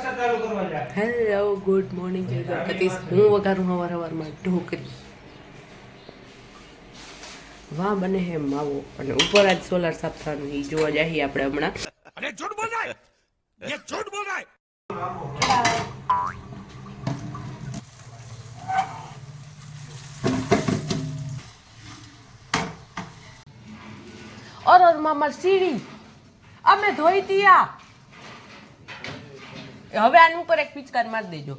Hello good morning જય દ્વારકાધીશ હું વઘારું હવાર હવારમાં ઢોકરી વાહ બને હે માવો અને ઉપર આજ સોલાર સાફ થવાનું એ જોવા જઈએ આપણે હમણાં अरे झूठ बोल रहा है ये झूठ बोल रहा है અર અર મામા સીડી અમે ધોઈ દિયા હવે આનું ઉપર એક પિચકાર મારી દેજો.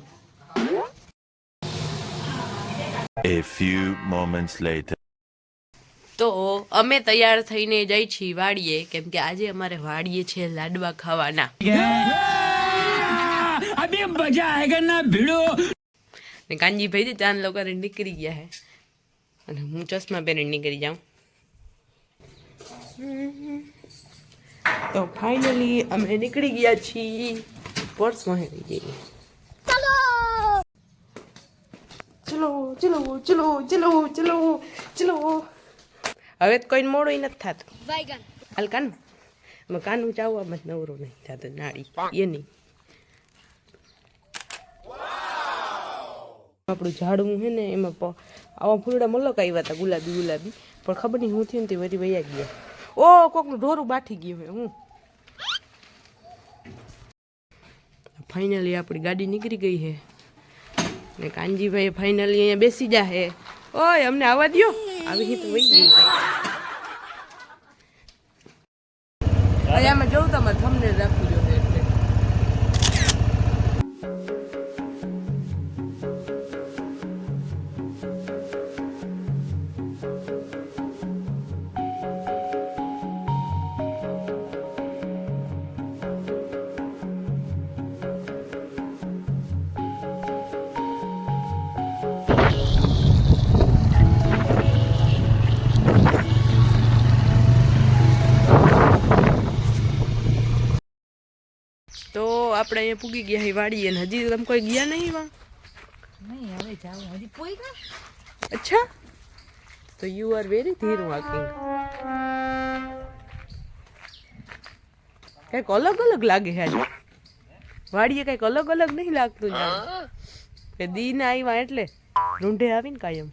A few moments later. તો અમે તૈયાર થઈને જઈ છીએ વાડીએ કેમ કે આજે અમારે વાડીએ છે લાડવા ખાવાના. અભી મજા આયેગા ના ભીડો? ને કાનજીભાઈ તો ચાંદ લોકો નીકળી ગયા હે. અને હું ચશ્મા પહેરીને નીકળી જાઉં. તો ફાઈનલી અમે નીકળી ગયા છીએ. પર્સમાં હેરી જઈએ ચલો ચલો ચલો ચલો ચલો ચલો હવે તો કોઈ મોડું નથી થતું હાલ કાન કાનું ચાવવામાં જ નવરો નહીં થતો નાળી એ નહીં આપણું ઝાડવું છે ને એમાં આવા ફૂલડા મલક આવ્યા હતા ગુલાબી ગુલાબી પણ ખબર નહીં હું થયું ને તે વરી વયા ગયા ઓ કોકનું ઢોરું બાઠી ગયું હોય હું ફાઇનલી આપણી ગાડી નીકળી ગઈ છે. ને કાનજીભાઈ ફાઇનલી અહીંયા બેસી જા હે. ઓય, અમને આવવા દ્યો. આવી તો વહી ગઈ. આપણે અહીંયા પૂગી ગયા હી વાડીએ ને હજી તમે કોઈ ગયા નહીં વા નહીં હવે જાવ હજી કોઈ કા અચ્છા. તો you are very Dhir walking. કંઈક અલગ અલગ લાગે છે આજે. વાડીએ કંઈક અલગ અલગ નહીં લાગતું કે દી આવ્યા એટલે રૂંઢે આવીને કાયમ.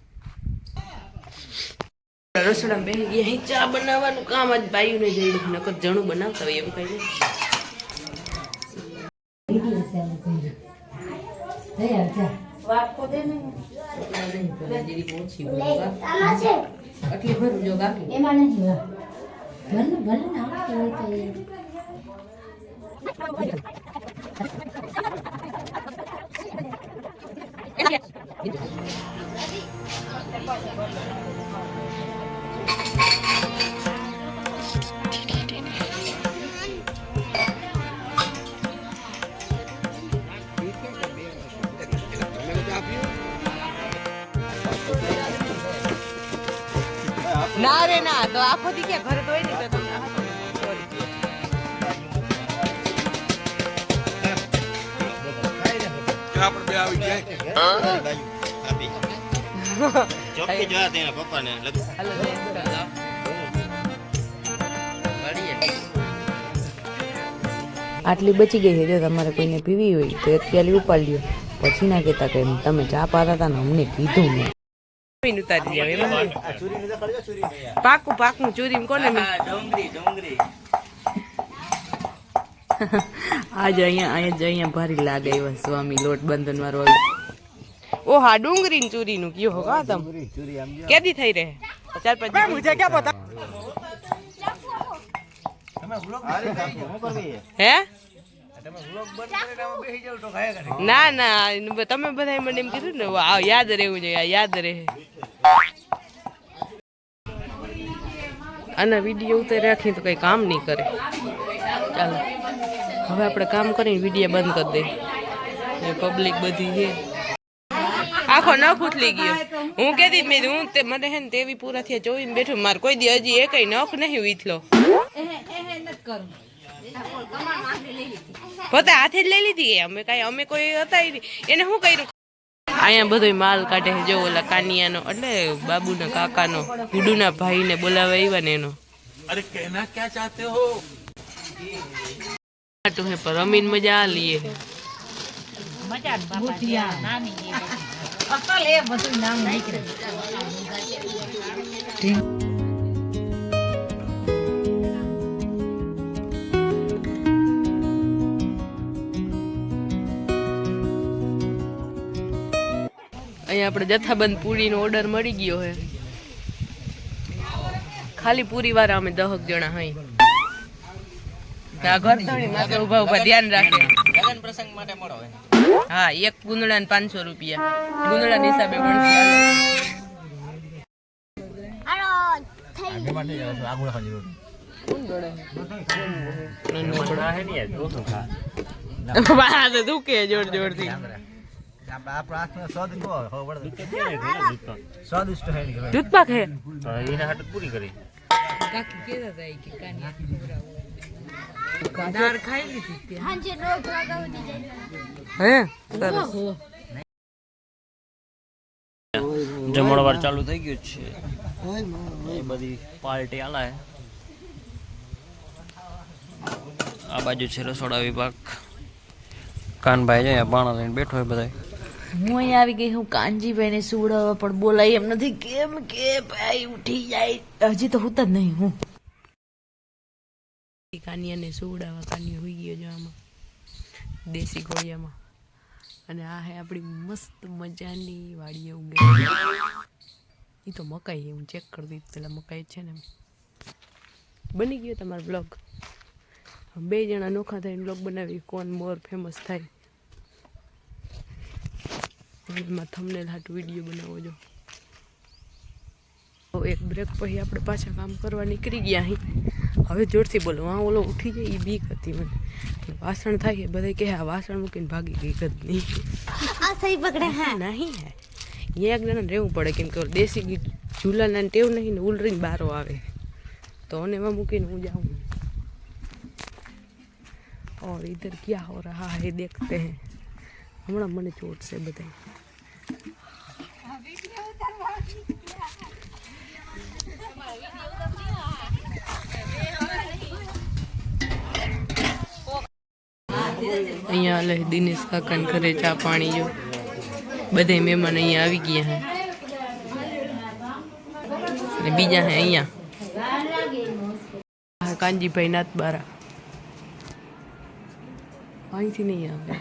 રસોડા બેસી ગયા ચા બનાવવાનું કામ આજ બાયું ને જઈ નકર જણું બનાવતા હોય એમ કઈ નહીં. આટલી ભરું જો બાકી એમાં નથી ભલે ભલે ને આવડતું હોય તો તો આખો દી ક્યાં ઘર તો નહીં તમને ચોખ્ખી પપ્પાને લગભગ શ્રી આટલી બચી ગઈ છે. જો તમારે કોઈને પીવી હોય તો એક પ્યાલી ઉપાડી લ્યો. પછી ના કહેતા કે તમે ચા પાતા હતા ને અમને કીધું મીન ઉતારી જાવ એમાં પાકું પાકું ચૂરી કોને આજ અહીંયા અહીંયા જ અહીંયા ભારી લાગે એવા સ્વામી લોટ બંધન વાળો ઓ હા ડુંગરી ને ચૂરી નું કયો કા તમ કેદી થઈ રહે? ચાર પાંચ હે? ના ના તમે બધા મને એમ કીધું ને આ યાદ રહેવું જોઈએ આ યાદ રહે આના વીડિયો ઉતારી રાખી તો કઈ કામ નહીં કરે ચાલો હવે આપણે કામ કરીને વીડિયો બંધ કરી દઈએ પબ્લિક બધી છે આખો નખ ઉથલી ગયો હું કહેતી મેં હું તે મને હે ને તેવી પૂરા થયા જોઈને બેઠું મારે કોઈ દી હજી એકય નખ નહીં વીથલો પોતે હાથે જ લઈ લીધી અમે કઈ અમે કોઈ હતા એને શું કર્યું? અહીંયા બધો માલ કાઢે જો ઓલા કાનિયાનો એટલે બાબુના કાકાનો ગુડુના ભાઈને બોલાવે આવ્યા ને એનો. અરે કહેના ક્યાં ચાહતે હો? તો હે પર અમીન મજા આ લીએ મજા બુટિયા નાની અસલ એ બધું નામ નીકળે. આપણે જથ્થાબંધ પૂરીનો ઓર્ડર મળી ગયો છે ખાલી પૂરી વાળા અમે દહક જણા હઈ. આ ઘર ધણી ઊભા ઊભા ધ્યાન રાખે લગન પ્રસંગ માટે મળો હા એક ગુંદડા ને પાંચસો રૂપિયા. ગુંદડા હિસાબે ગણશું દુખે જોર જોરથી દૂધપાક હે હે સરસ. જમણવાર ચાલુ થઈ ગયું છે. એ બધી પાર્ટી આલા હે. આ બાજુ છે રસોડા વિભાગ. કાનભાઈ છે અહીંયા બાણા લઈને બેઠો હોય બધા હું અહીંયા આવી ગઈ, હું કાનજીભાઈને સુવડાવવા પણ બોલાય એમ નથી. કેમ કે ભાઈ, ઉઠી જાય. હજી તો હું જ નહીં હું. કાનિયાને સુવડાવવા કાનિયો હોઈ ગયો જો આમાં, દેશી ગોળિયામાં. અને આ હે આપણી મસ્ત મજાની વાડીએ ઉગે. એ તો મકાઈ હું ચેક કરી દીધી પેલા મકાઈ છે ને બની ગયો તમારો બ્લોગ બે જણા નોખા થઈને બ્લોગ બનાવી. કોણ મોર ફેમસ થાય. એમાં થમને હાટું વિડીયો બનાવો જો તો એક બ્રેક પછી આપણે પાછા કામ કરવા નીકળી ગયા અહીં હવે જોરથી બોલો હા ઓલો ઉઠી જાય એ બીક હતી મને વાસણ થાય બધા કહે આ વાસણ મૂકીને ભાગી ગઈ ગદની આ સહી પકડે હા નહીં હે અહીંયા એક જણાને રહેવું પડે કેમ કે ઓલો દેશી ગીત ઝૂલાના ટેવ નહીં ને ઉલરીને બારો આવે તો અને એમાં મૂકીને હું જાઉં और इधर क्या हो रहा है देखते हैं હમણાં મને ચોટશે બધા અહીંયા લે દિનેશ કાકાને ઘરે ચા પાણી જો. બધે મહેમાન અહીંયા આવી ગયા હે. અને બીજા હે અહીંયા. કાનજીભાઈ નાથબારા અહીંથી નહીં આવે.